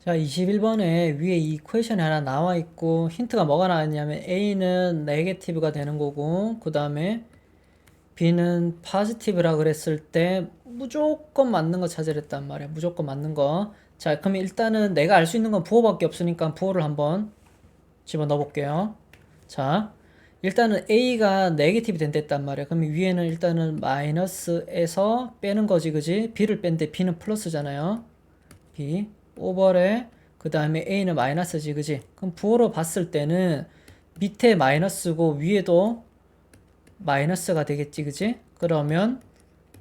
자, 21번에 위에 이 이퀘션이 하나 나와 있고 힌트가 뭐가 나왔냐면 A는 네게티브가 되는 거고 그 다음에 B는 포지티브라 그랬을 때 무조건 맞는 거 찾으랬단 말이야. 무조건 맞는 거. 자, 그럼 일단은 내가 알 수 있는 건 부호밖에 없으니까 부호를 한번 집어넣어 볼게요. 자, 일단은 A가 네게티브 된댔단 말이야. 그럼 위에는 일단은 마이너스에서 빼는 거지, 그지? B를 뺀데 B는 플러스잖아요. B 오버에 그 다음에 A는 마이너스지, 그지? 그럼 부호로 봤을 때는 밑에 마이너스고 위에도 마이너스가 되겠지, 그지? 그러면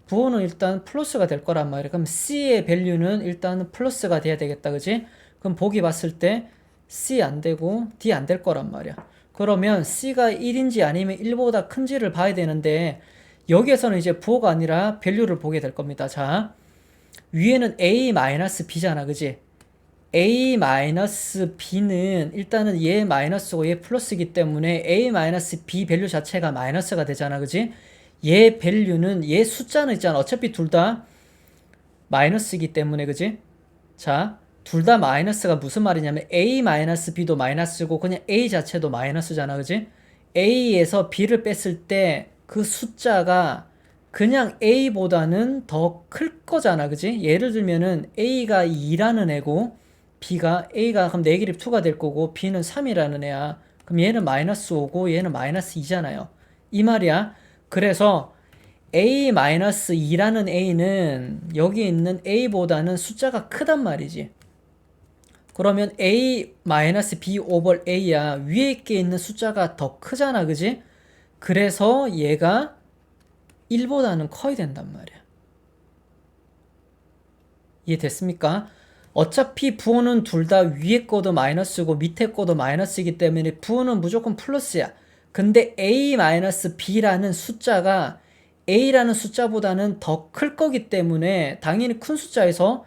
부호는 일단 플러스가 될 거란 말이야. 그럼 C의 밸류는 일단 플러스가 돼야 되겠다, 그지? 그럼 보기 봤을 때 C 안 되고 D 안 될 거란 말이야. 그러면 C가 1인지 아니면 1보다 큰지를 봐야 되는데 여기에서는 이제 부호가 아니라 밸류를 보게 될 겁니다. 자, 위에는 A-B잖아, 그지? A-B는 일단은 얘 마이너스고 얘 플러스이기 때문에 A-B 밸류 자체가 마이너스가 되잖아, 그지? 얘 밸류는 얘 숫자는 있잖아. 어차피 둘 다 마이너스이기 때문에, 그지? 자, 둘 다 마이너스가 무슨 말이냐면 A-B도 마이너스고 그냥 A 자체도 마이너스잖아, 그지? A에서 B를 뺐을 때 그 숫자가 그냥 A보다는 더 클 거잖아, 그지? 예를 들면은 A가 2라는 애고 B가 A가 그럼 네기립 2가 될 거고 B는 3이라는 애야. 그럼 얘는 마이너스 5고 얘는 마이너스 2잖아요. 이 말이야. 그래서 A-2라는 A는 여기 있는 A보다는 숫자가 크단 말이지. 그러면 A-B 오버 A야. 위에 있게 있는 숫자가 더 크잖아. 그지? 그래서 얘가 1보다는 커야 된단 말이야. 이해됐습니까? 어차피 부호는 둘 다 위에 거도 마이너스고 밑에 거도 마이너스이기 때문에 부호는 무조건 플러스야. 근데 A-B라는 숫자가 A라는 숫자보다는 더 클 거기 때문에 당연히 큰 숫자에서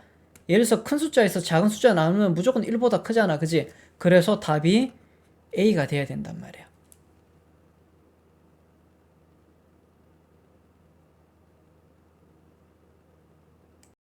예를 들어서 큰 숫자에서 작은 숫자 나누면 무조건 1보다 크잖아. 그지? 그래서 답이 A가 돼야 된단 말이야.